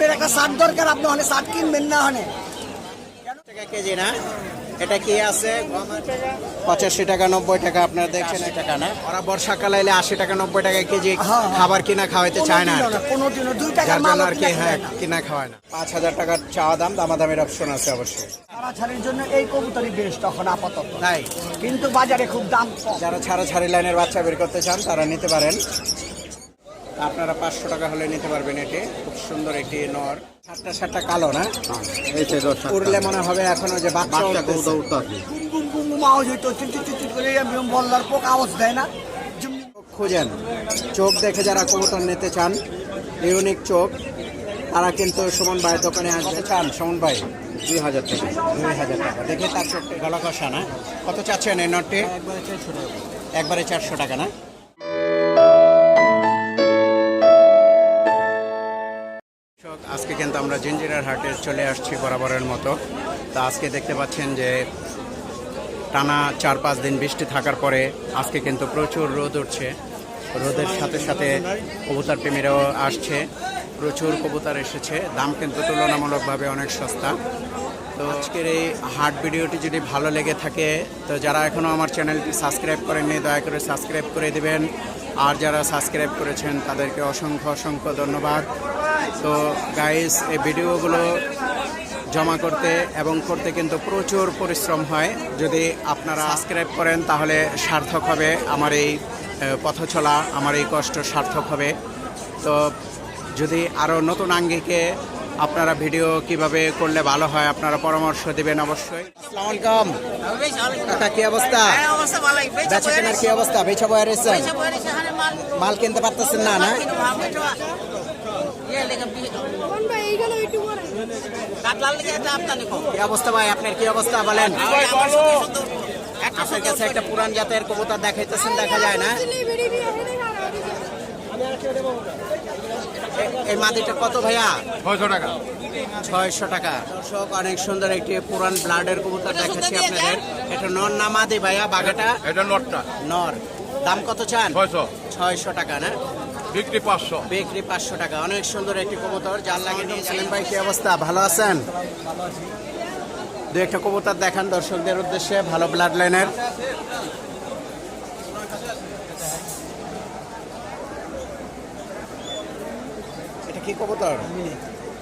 আপনার একটা শার্ট দরকার আপনি হলে শার্ট কিনবেন না হলে টাকা কেজি না? এটা কি আছে? পঁচাশি টাকা নব্বই টাকা আপনারা দেখছেন টাকা না? ওরা বর্ষাকালে এলে আশি টাকা নব্বই টাকা কেজি হ্যাঁ, হ্যাঁ। খাবার কিনা খাওয়াইতে চায় না যার জন্য আর কি হ্যাঁ না কিনা খাওয়ায় না। পাঁচ হাজার টাকার চাওয়া দাম দামাদামের অপশন আছে অবশ্যই। ছাড়া জন্য এই কবুতরই বেশ তখন আপাতত। তাই? কিন্তু বাজারে খুব দাম যারা ছাড়া ছাড়ি লাইনের বাচ্চা বের করতে চান তারা নিতে পারেন। আপনারা পাঁচশো টাকা হলে নিতে পারবেন এটি। খুব সুন্দর একটি নর। সাতটা সাতটা কালো না? এই যে দশ উড়লে মনে হবে এখনও যে বাচ্চা আওয়াজ হইতো বল্লার পোক আওয়াজ দেয় না। খুঁজেন। চোখ দেখে যারা কবুতর নিতে চান ইউনিক চোখ তারা কিন্তু সুমন ভাইয়ের দোকানে আসতে চান সুমন ভাই? দুই হাজার টাকা। দুই হাজার টাকা। দেখে তার চোখটা গলা কষা না? কত চাচ্ছেন এই নটটি? একবারে চারশো টাকা না? আজকে কিন্তু আমরা জিঞ্জিরার হাটে চলে আসছি বরাবরের মতো। তা আজকে দেখতে পাচ্ছেন যে টানা চার পাঁচ দিন বৃষ্টি থাকার পরে আজকে কিন্তু প্রচুর রোদ উঠছে। রোদের সাথে সাথে কবুতর প্রেমীরাও আসছে। প্রচুর কবুতর এসেছে। দাম কিন্তু তুলনামূলকভাবে অনেক সস্তা। তো আজকের এই হাট ভিডিওটি যদি ভালো লেগে থাকে, তো যারা এখনও আমার চ্যানেলটি সাবস্ক্রাইব করেননি, দয়া করে সাবস্ক্রাইব করে দিবেন। আর যারা সাবস্ক্রাইব করেছেন, তাদেরকে অসংখ্য অসংখ্য ধন্যবাদ। তো গাইস এই ভিডিওগুলো জমা করতে এবং করতে কিন্তু প্রচুর পরিশ্রম হয়। যদি আপনারা সাবস্ক্রাইব করেন তাহলে সার্থক হবে। আমার এই পথ চলা আমার এই কষ্ট সার্থক হবে। তো যদি আরও নতুন আঙ্গিকে আপনারা ভিডিও কীভাবে করলে ভালো হয় আপনারা পরামর্শ দিবেন অবশ্যই। আসসালামু কাকা কি অবস্থা? বেচা কেনার কি অবস্থা? বেচা মাল কিনতে পারতেছেন না না? অবস্থা ভাই? আপনার কি অবস্থা বলেন? আপনার কাছে একটা পুরান জাতের কবুতর দেখাইতেছেন দেখা যায় না? এই মাদিটা কত ভাইয়া? ছয়শো টাকা। ছয়শো টাকা। দর্শক অনেক সুন্দর একটি পুরান ব্লাডের কবুতর দেখাচ্ছি আপনাদের। এটা নর না মাদি ভাইয়া বাঘাটা? এটা নটটা নর। দাম কত চান? ছয়শো। ছয়শো টাকা না? বিক্রি পাঁচশো। বিক্রি পাঁচশো টাকা। অনেক সুন্দর একটি কবুতর যার লাগে নিয়ে সেলিম ভাই কি অবস্থা? ভালো আছেন? দু একটা কবুতর দেখান দর্শকদের উদ্দেশ্যে ভালো ব্লাড লাইনের এটা কি কবুতর?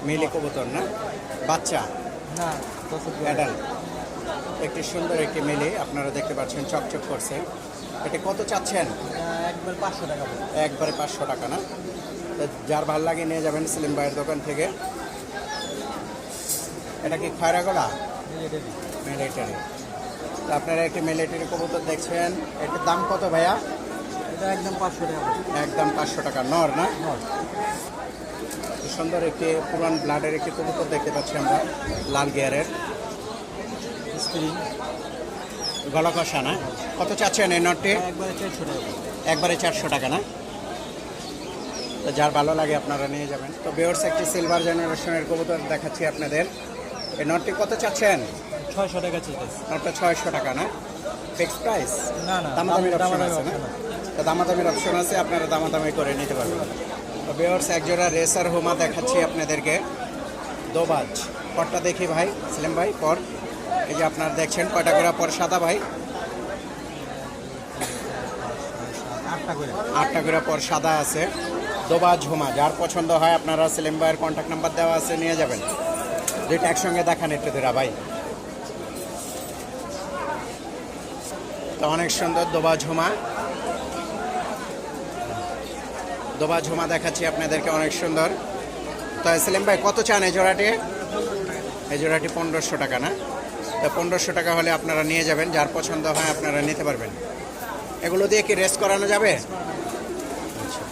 মিলি। কবুতর না? বাচ্চা? অ্যাডাল্ট একটি সুন্দর একটি মিলি আপনারা দেখতে পাচ্ছেন চকচক করছে। এটা কত চাচ্ছেন? একবার পাঁচশো টাকা একবারে পাঁচশো টাকা না? যার ভালো লাগে নিয়ে যাবেন সেলিম ভাইয়ের দোকান থেকে। এটা কি খয়রা গলা মিলিটারি তো আপনারা একটি মিলিটারি কবুতর দেখছেন। এটার দাম কত ভাইয়া? এটা একদম পাঁচশো টাকা একদম পাঁচশো টাকা নর না? সুন্দর একটি পুরান ব্লাডের একটি কবুতর দেখতে পাচ্ছি আমরা লাল গিয়ারের গলা কষা না কত চাচ্ছেন এই নটটি? একবারে চারশো টাকা। একবারে চারশো টাকা না? তো যার ভালো লাগে আপনারা নিয়ে যাবেন। তো বেয়ার্স একটি সিলভার জেনারেশনের কবুতর দেখাচ্ছি আপনাদের। এই নটটি কত চাচ্ছেন? ছয়শো টাকা চাইতেছে। নটটা ছয়শো টাকা না? ফিক্স প্রাইস না না দামাদামির অপশন দামাদামি আছে না? তো দামাদামির অপশন আছে আপনারা দামাদামি করে নিতে পারবেন। তো বেয়ার্স একজোড়া রেসার হোমা দেখাচ্ছি আপনাদেরকে। দোবাজ। পরটা দেখি ভাই সেলিম ভাই পর। এই যে আপনারা দেখছেন কয়টা করে পর সাদা ভাই? আটটা করে। পর সাদা আছে। দোবা ঝুমা যার পছন্দ হয় আপনারা সেলিম ভাইয়ের কন্ট্যাক্ট নাম্বার দেওয়া আছে নিয়ে যাবেন। দুইটা একসঙ্গে দেখান একটু দুরা ভাই। তো অনেক সুন্দর দোবা ঝুমা। দোবা ঝুমা দেখাচ্ছি আপনাদেরকে অনেক সুন্দর। তো সেলিম ভাই কত চান এই জোড়াটি? এই জোড়াটি পনেরোশো টাকা না? পনেরোশো টাকা হলে আপনারা নিয়ে যাবেন, যার পছন্দ হয় আপনারা নিতে পারবেন। এগুলো দিয়ে কি রেস্ট করানো যাবে? আচ্ছা।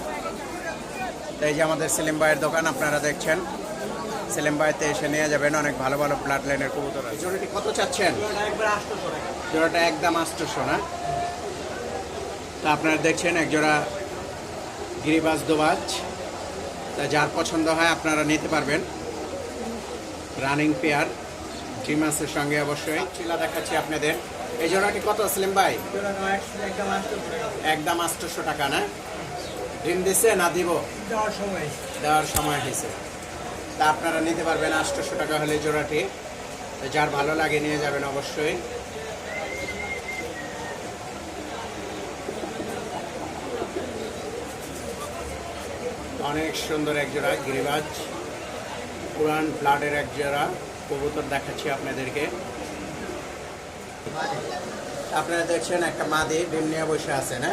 এই যে আমাদের সেলিম ভাইয়ের দোকান, আপনারা দেখছেন। সেলিম ভাইতে এসে নিয়ে যাবেন, অনেক ভালো ভালো ব্লাড লাইনের কবুতর আছে। জোড়াটি কত চাচ্ছেন? জোড়াটা একদম আষ্টশো না? তা আপনারা দেখছেন, এক জোড়া গিরিবাজ দোবাজ। তা যার পছন্দ হয় আপনারা নিতে পারবেন। Running pair. জিমাসের সঙ্গে অবশ্যই। চিলা দেখাচ্ছি আপনাদের। এই জোড়াটি কত, সেলিম ভাই? একদম আটশো টাকা না? ডিম দিছে না দিব? দেওয়ার সময় দেওয়ার সময় হয়েছে। তা আপনারা নিতে পারবেন আটশোশো টাকা হলে জোড়াটি। যার ভালো লাগে নিয়ে যাবেন অবশ্যই। অনেক সুন্দর এক জোড়া, গিরিবাজ। পুরান ব্লাডের এক জোড়া। কবুতর দেখাচ্ছি আপনাদেরকে। আপনারা দেখছেন একটা মাদি, ডিম নিয়ে বসে আছে, না?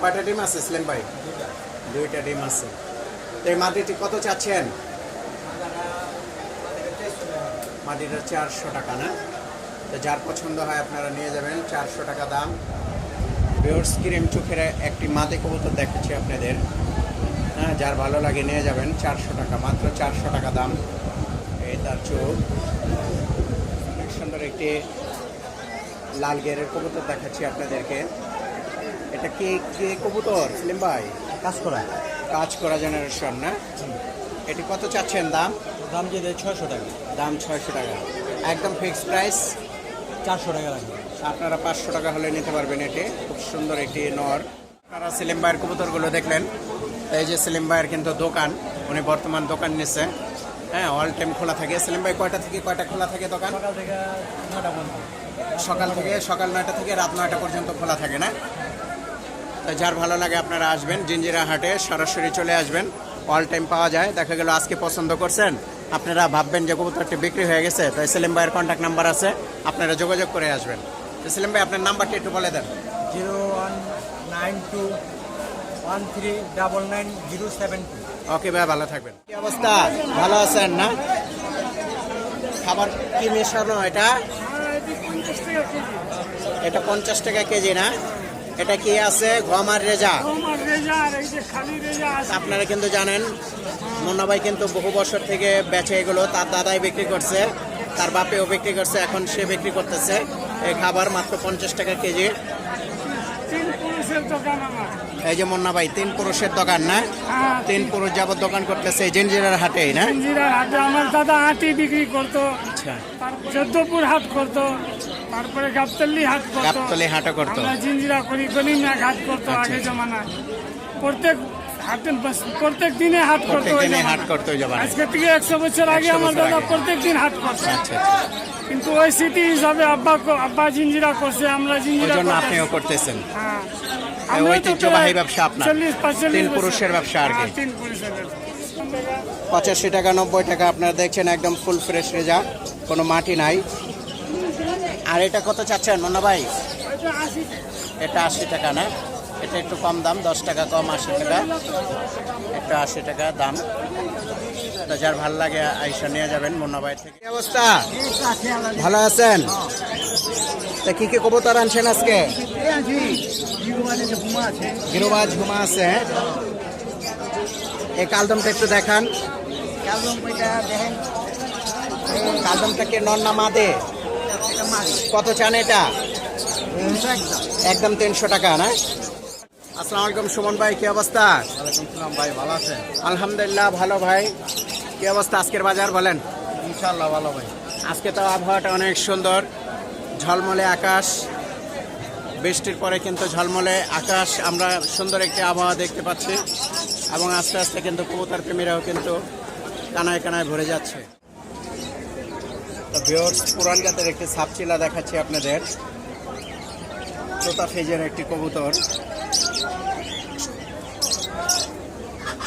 কয়টা ডিম আছে, সেলিম ভাই? দুইটা ডিম আছে। এই মাটিটি কত চাচ্ছেন? মাটিটা চারশো টাকা, না? তো যার পছন্দ হয় আপনারা নিয়ে যাবেন, চারশো টাকা দাম। বিয়র্স ক্রিম চোখের একটি মাদি কবুতর দেখাচ্ছি আপনাদের। হ্যাঁ যার ভালো লাগে নিয়ে যাবেন, চারশো টাকা, মাত্র চারশো টাকা দাম। তার চোখ। অনেক সুন্দর একটি লাল গেরের কবুতর দেখাচ্ছি আপনাদেরকে। এটা কে কে কবুতর? সেলিম ভাই? কাজ করা। কাজ করা জেনারেশন না? এটি কত চাচ্ছেন দাম? দাম যে ছয়শো টাকা। দাম ছয়শো টাকা। একদম ফিক্সড প্রাইস চারশো টাকা লাগবে আপনারা পাঁচশো টাকা হলে নিতে পারবেন এটি। খুব সুন্দর একটি নর। আপনারা সেলিম ভাইয়ের কবুতরগুলো দেখলেন। এই যে সেলিম ভাইয়ের কিন্তু দোকান। উনি বর্তমান দোকান নিচ্ছে হ্যাঁ অল টাইম খোলা থাকে। সেলিম ভাই কয়টা থেকে কয়টা খোলা থাকে দোকান? সকাল থেকে নটা পর্যন্ত। সকাল থেকে সকাল নয়টা থেকে রাত নয়টা পর্যন্ত খোলা থাকে না? তো যার ভালো লাগে আপনারা আসবেন জিঞ্জিরা হাটে সরাসরি চলে আসবেন। অল টাইম পাওয়া যায় দেখা গেল আজকে পছন্দ করছেন। আপনারা ভাববেন যে কবুতরটি বিক্রি হয়ে গেছে। তাই সেলিম ভাইয়ের কন্ট্যাক্ট নাম্বার আছে আপনারা যোগাযোগ করে আসবেন। তো সেলিম ভাই আপনার নাম্বারটি একটু বলে দেন। Zero one nine two one three double nine zero seven two. Okay ভাই, ভালো থাকবেন। কি অবস্থা? ভালো আছেন না? খাবার কি মেশানো এটা? এটা পঞ্চাশ টাকা কেজি না? এটা কি আছে? গম আর রেজা? আপনারা কিন্তু জানেন, মুন্না ভাই কিন্তু বহু বছর থেকে বেচে এগুলো, তার দাদাই বিক্রি করছে, তার বাপেও বিক্রি করছে, এখন সে বিক্রি করতেছে। এই খাবার মাত্র পঞ্চাশ টাকা কেজি তিন পুরুষের দোকান আমার এই যে মুন্না ভাই তিন পুরুষের দোকান না? হ্যাঁ। তিন পুরুষ যাবত দোকান করতেছে জিনজিরার হাটে না? জিনজিরার হাটে আমার দাদা আটি বিক্রি করতো আচ্ছা। চোদ্দপুর হাট করতো তারপরে গাবতলি হাট করতো। গাবতলি হাটও করতো। জিঞ্জিরা করি গনিমিয়া হাট করতো আচ্ছা, আগে জমানা জমানায়। প্রত্যেক হাটে বাস- প্রত্যেক দিনে হাট করতো প্রত্যেক দিনে হাট করতো ওই। আজকে থেকে একশো বছর আগে আমার দাদা প্রত্যেক দিন হাট করতো আচ্ছা আচ্ছা কিন্তু ওই স্মৃতি হিসাবে আব্বা আব্বা জিঞ্জিরা করছে আমরা জিঞ্জিরা জন্য আপনিও করতেছেন। হ্যাঁ। ঐতিহ্যবাহী ব্যবসা আপনার। তিন পুরুষের ব্যবসা আর কি। হ্যাঁ, পঁচাশি টাকা নব্বই টাকা আপনারা দেখছেন একদম ফুল ফ্রেশ রেজা। কোনো মাটি নাই। আর এটা কত চাচ্ছেন মন্না ভাই? এটা আশি টাকা না? এটা একটু কম দাম, দশ টাকা কম, আশি টাকা। একটা আশি টাকা দাম। তো যার ভালো লাগে, আইসা নিয়ে যাবেন মুন্না ভাই থেকে অবস্থা? ভালো আছেন? তা কি কি কবুতর আনছেন আজকে? গিরোবাজ ঘুমা আছে হ্যাঁ? এই কালদমটা একটু দেখান। কালদমটা কি নন না মাদে? কত চান এটা? একদম তিনশো টাকা, না? আসসালামু আলাইকুম সুমন ভাই কি অবস্থা? ভাই ভালো আছেন? আলহামদুলিল্লাহ ভালো ভাই। কি অবস্থা আজকের বাজার বলেন? ইনশাল্লাহ ভালো ভাই। আজকে তো আবহাওয়াটা অনেক সুন্দর ঝলমলে আকাশ। বৃষ্টির পরে কিন্তু ঝলমলে আকাশ। আমরা সুন্দর একটি আবহাওয়া দেখতে পাচ্ছি এবং আস্তে আস্তে কিন্তু কবুতর প্রেমীরাও কিন্তু কানায় কানায় ভরে যাচ্ছে। তো ভিওর্স পুরান জাতের একটি সাপচিলা দেখাচ্ছি আপনাদের। তোতা ফেজের একটি কবুতর।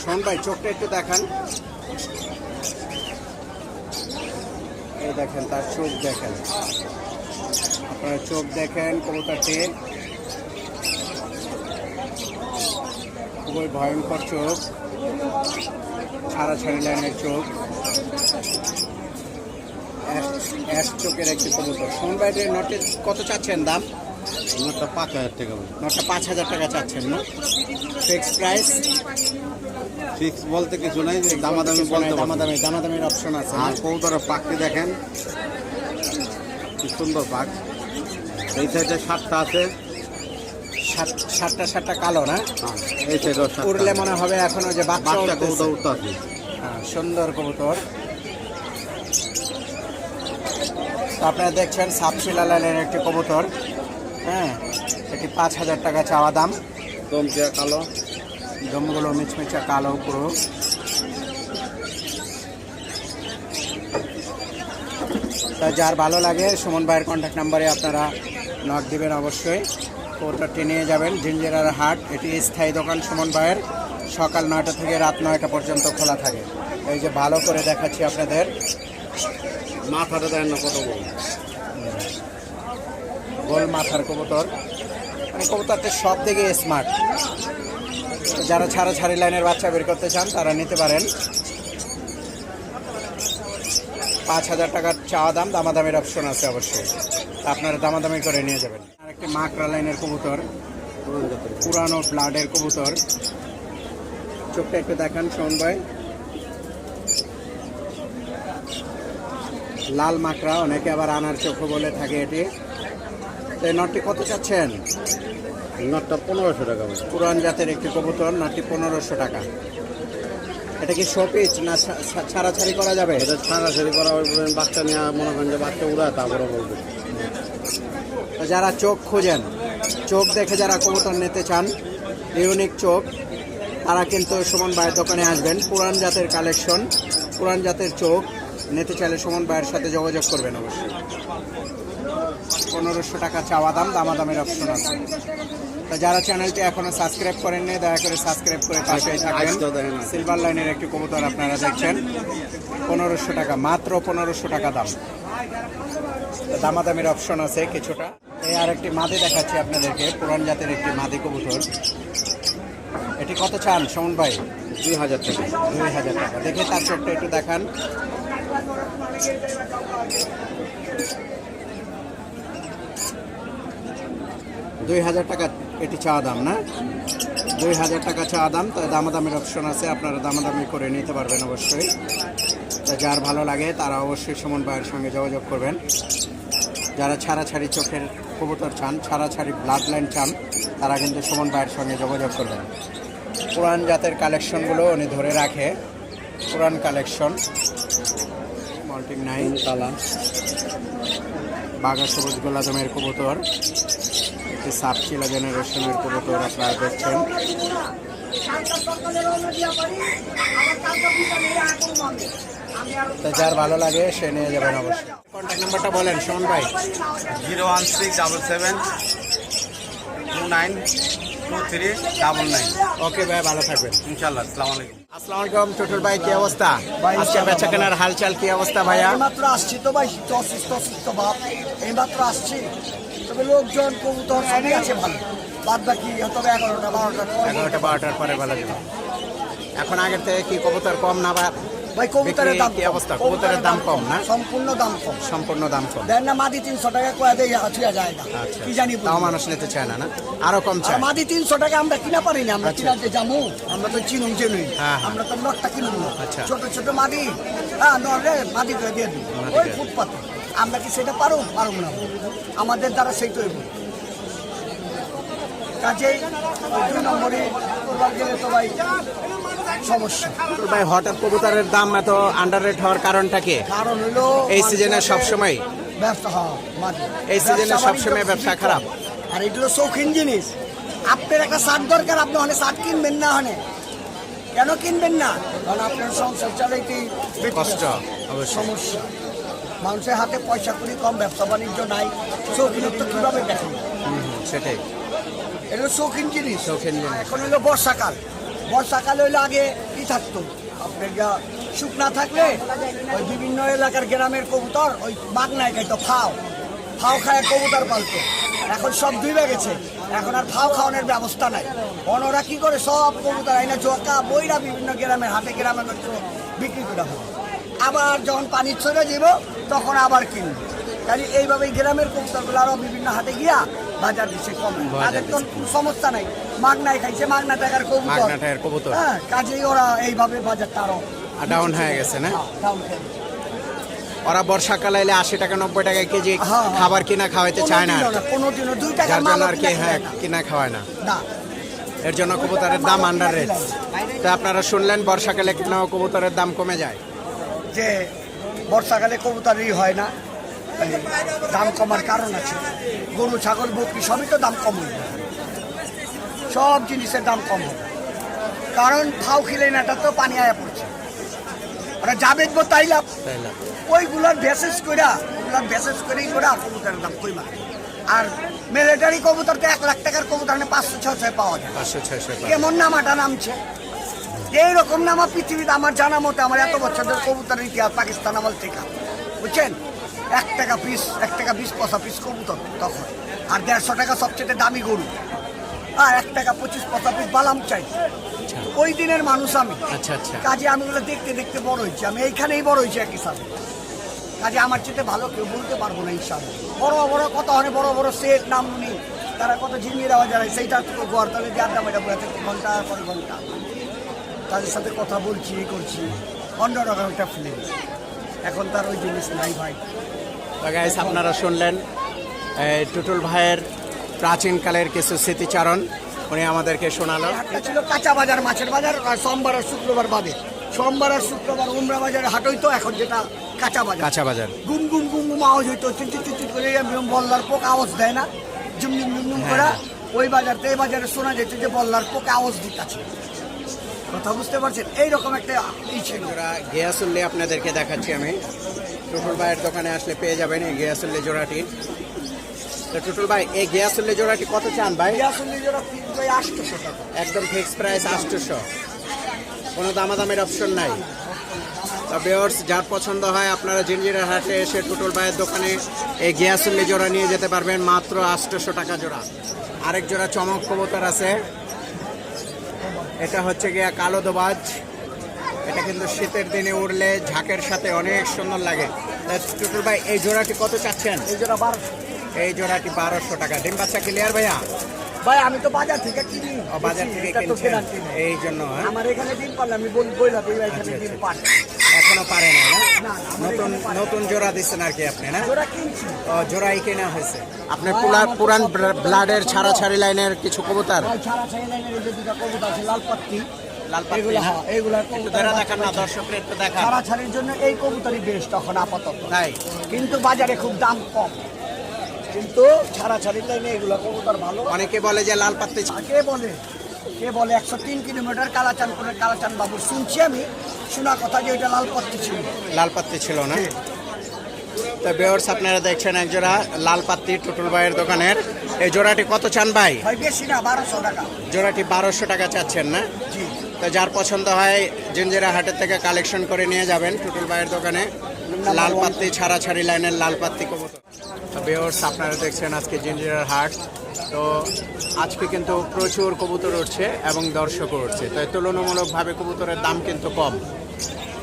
শোন ভাই চোখটা একটু দেখান। এই দেখেন তার চোখ দেখেন। আপনারা চোখ দেখেন কবুতরটি খুবই ভয়ঙ্কর চোখ। ছাড়াছাড়ি লাইনের চোখ। এক- চোখের একটি কবুতর। সোনবাইটের নটে কত চাচ্ছেন দাম? নোটটা পাঁচ হাজার টাকা নটটা পাঁচ হাজার টাকা চাচ্ছেন না ফিক্স প্রাইস ফিক্স বলতে কিছু নাই দামাদামি বলতে দামাদামি দামাদামির অপশন আছে। আর কৌতরের পাকটি দেখেন। কি সুন্দর পাক এই সাইডে সাতটা আছে। সাত সাতটা সাতটা কালো না? হ্যাঁ, এই সাইডে উড়লে মনে হবে এখনও যে বাচ্চা। কৌতর উঠতে আছে হ্যাঁ, সুন্দর কবুতর। আপনারা দেখছেন সাপশিলা লাইনের একটি কবুতর। হ্যাঁ এটি পাঁচ হাজার টাকা চাওয়া দাম। দমকিয়া কালো। জমগুলো মিচমিচা কালো পুরো তা যার ভালো লাগে সুমন ভাইয়ের কন্ট্যাক্ট নাম্বারে আপনারা নক দিবেন অবশ্যই কবুতরটি নিয়ে যাবেন জিঞ্জিরার হাট এটি স্থায়ী দোকান সুমন ভাইয়ের সকাল নয়টা থেকে রাত নয়টা পর্যন্ত খোলা থাকে। এই যে ভালো করে দেখাচ্ছি আপনাদের। মাথাটা দেখেন না কত গোল মাথার কবুতর। মানে কবুতরটা সব থেকে স্মার্ট যারা ছাড়া ছাড়ি লাইনের বাচ্চা বের করতে চান, তারা নিতে পারেন। পাঁচ হাজার টাকার চাওয়া দাম, দামাদামের অপশন আছে অবশ্যই। আপনারা দামাদামি করে নিয়ে যাবেন। আর একটি মাকড়া লাইনের কবুতর, পুরানো ব্লাডের কবুতর। চোখটা একটু দেখান, শোন ভাই। লাল মাকড়া, অনেকে আবার আনার চোখ বলে থাকে এটি। নটটি কত চাচ্ছেন? নটটা পনেরোশো টাকা পুরান জাতের একটি কবুতর নটটি পনেরোশো টাকা। এটা কি শোপিচ না ছাড়াছাড়ি করা যাবে? এটা ছাড়াছাড়ি করা হবে বাচ্চা নিয়ে মনে করেন যে বাচ্চা উড়ায় তারপরে বলবে। যারা চোখ খোঁজেন চোখ দেখে যারা কবুতর নিতে চান ইউনিক চোখ তারা কিন্তু সুমন ভাইয়ের দোকানে আসবেন। পুরান জাতের কালেকশন পুরান জাতের চোখ। নিতে চাইলে সুমন ভাইয়ের সাথে যোগাযোগ করবেন অবশ্যই। পনেরোশো টাকা চাওয়া দাম দামাদামের অপশন আছে। তা যারা চ্যানেলটি এখনও সাবস্ক্রাইব করেননি দয়া করে সাবস্ক্রাইব করে পাশেই থাকবেন। সিলভার লাইনের একটি কবুতর আপনারা দেখছেন। পনেরোশো টাকা মাত্র পনেরোশো টাকা দাম। দামাদামির অপশন আছে কিছুটা। এই আর একটি মাদি দেখাচ্ছি আপনাদেরকে পুরান জাতের একটি মাদি কবুতর। এটি কত চান সমন ভাই? দুই হাজার টাকা। দুই হাজার টাকা। দেখে তার চোখটা একটু দেখান। দুই হাজার টাকা এটি চা দাম, না? দুই হাজার টাকা চা দাম তাই দামাদামির অপশন আছে, আপনারা দামাদামি করে নিতে পারবেন অবশ্যই। তা যার ভালো লাগে, তারা অবশ্যই সুমন ভাইয়ের সঙ্গে যোগাযোগ করবেন। যারা ছাড়াছাড়ি চোখের কবুতর চান, ছাড়াছাড়ি ব্লাড লাইন চান, তারা কিন্তু সুমন ভাইয়ের সঙ্গে যোগাযোগ করবেন। পুরান জাতের কালেকশনগুলো উনি ধরে রাখে। পুরান কালেকশন মল্টিং নাইন তালা বাঘা সবুজ গোলাদমের কবুতর। একটি সাপচিলা জেনারেশনের কবুতর আপনারা দেখছেন। তা যার ভালো লাগে সে নিয়ে যাবেন অবশ্যই। কন্ট্যাক্ট নাম্বারটা বলেন শোন ভাই। Zero one six double seven two nine two three double nine. Okay ভাই ভালো থাকবেন। ইনশাল্লাহ আসসালামু আলাইকুম। আসসালামু আলাইকুম টুটুল ভাই কি অবস্থা? আজকে বেচা কেনার হালচাল কি অবস্থা ভাইয়া? এইমাত্র আসছি তো ভাই অসুস্থ অসুস্থ বাপ। এইমাত্র আসছি। লোকজন কবুতর সবই আছে ভালো। বাদ বাকি তবে এগারোটা বারোটা এগারোটা বারোটার পরে বেলা যাবে। এখন আগের থেকে কি কবুতর কম না বা ভাই কবুতরের দাম কি অবস্থা? কবুতরের দাম কম না? সম্পূর্ণ দাম কম। সম্পূর্ণ দাম কম। দেন না মাদি তিনশো টাকা কয়ে দেয় ছুঁয়া যায় না। আচ্ছা। কি জানি তাও মানুষ নিতে চায় না না? আরও কম চায়। মাদি তিনশো টাকা আমরা কিনা পারি না আমরা আচ্ছা। কিনাতে জামু আমরা তো চিনুম চিনুই। হ্যাঁ, হ্যাঁ। আমরা তো নটটা কিনুন না আচ্ছা। ছোট ছোট মাদি। হ্যাঁ নরে মাদি করে দিয়ে দিই ওই। ফুটপাতে। আমরা কি সেটা পারো পারব না। আমাদের দ্বারা সেইটাই বলি কাজেই দুই নম্বরে করবার গেলে তো ভাই সমস্যা। ভাই হঠাৎ কবুতরের দাম এত আন্ডার রেট হওয়ার কারণটা কি? কারণ হলো এই সিজনে মানুষের সবসময়? ব্যবসা এই সিজনে ব্যবসা সবসময় ব্যবসা খারাপ। আর এগুলো শৌখিন জিনিস। আপনার একটা শার্ট দরকার আপনি অনেক শার্ট কিনবেন না কেন কিনবেন না? কারণ আপনার সংসার চালাইতে কষ্ট। সমস্যা। মানুষের হাতে পয়সা করি কম ব্যবসা বাণিজ্য নাই। শৌখিনত্ব কীভাবে দেখেন? সেটাই। এগুলো শৌখিন জিনিস। শৌখিন এখন হলো বর্ষাকাল। বর্ষাকাল হইলে আগে কি থাকতো? আপনার যা শুকনা থাকলে ওই বিভিন্ন এলাকার গ্রামের কবুতর ওই বাগনায় খাইতো ফাও। ফাও খায় কবুতর পালতো। এখন সব ডুবে গেছে। এখন আর ফাও খাওয়ানোর ব্যবস্থা নাই। অনরা কি করে সব কবুতর আইনা জোকা বইরা বিভিন্ন গ্রামের হাটে গ্রামে বিক্রি করে হয় আবার যখন পানি ছড়ে যাব তখন আবার কিনবে। কাজে এইভাবে গ্রামের কবুতরগুলো আরও বিভিন্ন হাতে গিয়া বাজার দিচ্ছে কম। তাদের তো সমস্যা নাই। মাগনায় খাইছে মাগনা টাকার কবুতর। হ্যাঁ কাজেই ওরা এইভাবে বাজারটা আরও ডাউন হয়ে গেছে না? down হয়ে গেছে। ওরা বর্ষাকালে এলে আশি টাকা নব্বই টাকা কেজি হ্যাঁ, হ্যাঁ। খাবার কিনা খাওয়াইতে চায় না। কোনোদিনও দুই টাকার যার জন্য আর কি হ্যাঁ কিনা খাওয়ায় না। না। এর জন্য কবুতরের দাম আন্ডার রেট তো আপনারা শুনলেন বর্ষাকালে কেন কবুতরের দাম কমে যায়। যে বর্ষাকালে কবুতরই হয় না দাম কমার কারণ আছে। গরু ছাগল বকরি সবই তো দাম কম সব জিনিসের দাম কম হবে কারণ ফাউ খিলে না এটা তো পানি আয়া পড়ছে। ওরা যা বেচবো তাই লাভ। ওইগুলার ভেসেস করে ওগুলার ভেসেস করেই করে আর কবুতরের দাম কই মারে। আর মিলিটারি কবুতর তো এক লাখ টাকার কবুতর না পাঁচশো ছশো পাওয়া যায়। পাঁচশো ছয়শো কেমন নামাটা নামছে এইরকম না আমার পৃথিবীতে আমার জানা মতে আমার এত বছর ধরে কবুতরের ইতিহাস পাকিস্তান আমল থেকে বুঝছেন? এক টাকা পিস এক টাকা বিশ পয়সা পিস কবুতর তখন। আর দেড়শো টাকা সবচেয়ে দামি গরু। আর এক টাকা পঁচিশ পয়সা পিস বালাম চাই। ওই দিনের মানুষ আমি। আচ্ছা আচ্ছা। কাজে আমি ওগুলো দেখতে দেখতে বড় হয়েছি। আমি এইখানেই বড় হয়েছি একই সাথে। কাজে আমার চেয়ে ভালো কেউ বলতে পারব না ইনশাল্লাহ বড় বড় কত হয় বড় বড় সেট নামনি তারা কত ঝিমিয়ে দেওয়া যায় সেইটা তো গোয়ার তালে দিয়ে আড্ডা মেটা বয়ে ঘণ্টা পর ঘণ্টা। তাদের সাথে কথা বলছি করছি। অন্যরকম একটা ফিলিং এখন তার ওই জিনিস নাই ভাই। তো গাইস আপনারা শুনলেন টুটুল ভাইয়ের প্রাচীনকালের কিছু স্মৃতিচারণ। উনি আমাদেরকে শোনালো। হাটটা ছিল কাঁচা বাজার মাছের বাজার আর সোমবার আর শুক্রবার বাদে। সোমবার আর শুক্রবার উমরা বাজারে হাট হইতো এখন যেটা কাঁচা বাজার। কাঁচা বাজার। গুম গুম গুম গুম আওয়াজ হইতো চিট চিট করে বল্লার পোক আওয়াজ দেয় না। ঝুম ঝুম ঝুম ঝুম ওই বাজার এই বাজারে শোনা যেত যে বল্লার পোক আওয়াজ দিতেছে। কথা বুঝতে পারছেন? এইরকম একটা ই ছিল। গিয়াসুল্লি আপনাদেরকে দেখাচ্ছি আমি। টুটুল ভাইয়ের দোকানে আসলে পেয়ে যাবেন এই গিয়াসুল্লি জোড়াটি। তো টুটুল ভাই এই গিয়াসুল্লি জোড়াটি কত চান ভাই? আসলে যেটা ফিক্স ভাই আটশোশো টাকা। একদম ফিক্স প্রাইস আটশোশো। কোনো দামাদামের অপশন নাই। তো বেয়ার্স যার পছন্দ হয় আপনারা জিঞ্জিরের হাটে এসে টুটুল ভাইয়ের দোকানে এই গিয়াসুল্লি জোড়া নিয়ে যেতে পারবেন। মাত্র আটশোশো টাকা জোড়া। আরেক জোড়া চমক কবুতর আছে। এটা হচ্ছে গিয়া কালো দোবাজ। এটা কিন্তু শীতের দিনে উড়লে ঝাঁকের সাথে অনেক সুন্দর লাগে। টুটুর ভাই এই জোড়াটি কত চাচ্ছেন? এই জোড়া বারো এই জোড়াটি বারোশো টাকা। ডিম বাচ্চা ক্লিয়ার ভাইয়া? ভাই আমি তো বাজার থেকে কিনি। বাজার থেকে কিনছেন। এই জন্য হ্যাঁ? আমার এখানে ডিম পারলে আমি বল বইলা এখানে আচ্ছা, ডিম পারে এখনও পারে না? নতুন নতুন জোড়া দিচ্ছেন আর কি আপনি না? জোড়াই কেনা হয়েছে। আপনার পুরা পুরান ব্লাডের ছাড়া ছাড়ি লাইনের কিছু কবুতর? ভাই ছাড়া ছাড়া লাইনের যে দুটা কবুতর আছে লাল পাত্তি লাল পাত্তি, এগুলো হ্যাঁ। হ্যাঁ এগুলা একটু কবুতর ধরে দেখান না দর্শকরা একটু দেখান। ছাড়া ছাড়ির জন্য এই কবুতরই বেস্ট তখন আপাতত। কিন্তু বাজারে খুব দাম কম। কিন্তু ছাড়াছাড়ির লাইনে এগুলো কবুতর ভালো। অনেকে বলে যে লাল পাত্তি কে বলে কে বলে একশো তিন কিলোমিটার কালাচান করে কালাচান বাবু? শুনছি আমি। শোনা কথা যে ওইটা লাল পাত্তি ছিল। লাল পাত্তি ছিল না? তো বেওর্স আপনারা দেখছেন এক জোড়া লাল পাত্তি টুটুল ভাইয়ের দোকানের। এই জোড়াটি কত চান ভাই? বেশি না বারোশো টাকা। জোড়াটি বারোশো টাকা চাচ্ছেন না? তো যার পছন্দ হয় জিঞ্জিরা হাটের থেকে কালেকশন করে নিয়ে যাবেন টুটুল ভাইয়ের দোকানে। লাল পাত্তি ছাড়া ছাড়ি লাইনের লাল পাত্তি কবুতর। তো বেওর্স আপনারা দেখছেন আজকে জিঞ্জিরার হাট তো আজকে কিন্তু প্রচুর কবুতর উঠছে এবং দর্শকও উঠছে। তো তুলনামূলকভাবে কবুতরের দাম কিন্তু কম।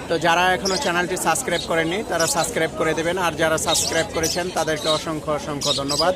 তো যারা এখনও চ্যানেলটি সাবস্ক্রাইব করেনি তারা সাবস্ক্রাইব করে দেবেন। আর যারা সাবস্ক্রাইব করেছেন, তাদেরকে অসংখ্য অসংখ্য ধন্যবাদ।